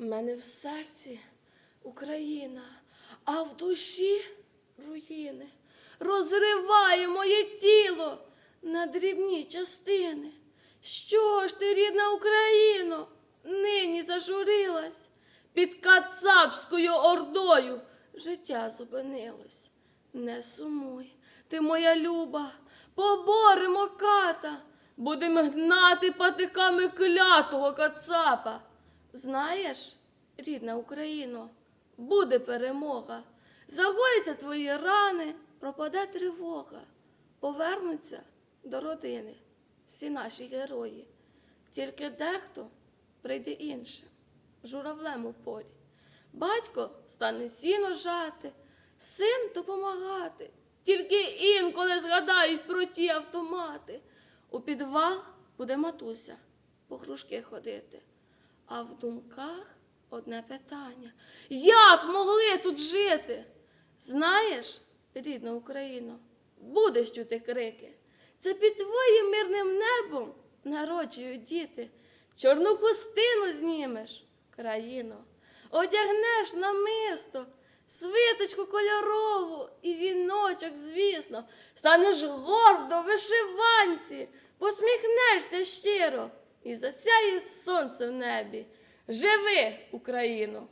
Мене в серці Україна, а в душі руїни. Розриває моє тіло на дрібні частини. Що ж ти, рідна Україно, нині зажурилась? Під кацапською ордою життя зупинилось. Не сумуй, ти моя люба, поборемо ката, будемо гнати патиками клятого кацапа. Знаєш, рідна Україно, буде перемога. Загоїться твої рани, пропаде тривога. Повернуться до родини всі наші герої. Тільки дехто прийде іншим, журавлем у полі. Батько стане сіно жати, син допомагати. Тільки інколи згадають про ті автомати. У підвал буде матуся по кружки ходити. А в думках одне питання: як могли тут жити? Знаєш, рідна Україно, будеш чути крики. Це під твоїм мирним небом народжують діти. Чорну хустину знімеш, країно, одягнеш на мисто, свиточку кольорову і віночок, звісно, станеш гордо вишиванці, посміхнешся щиро і засяє сонце в небі. Живи, Україно!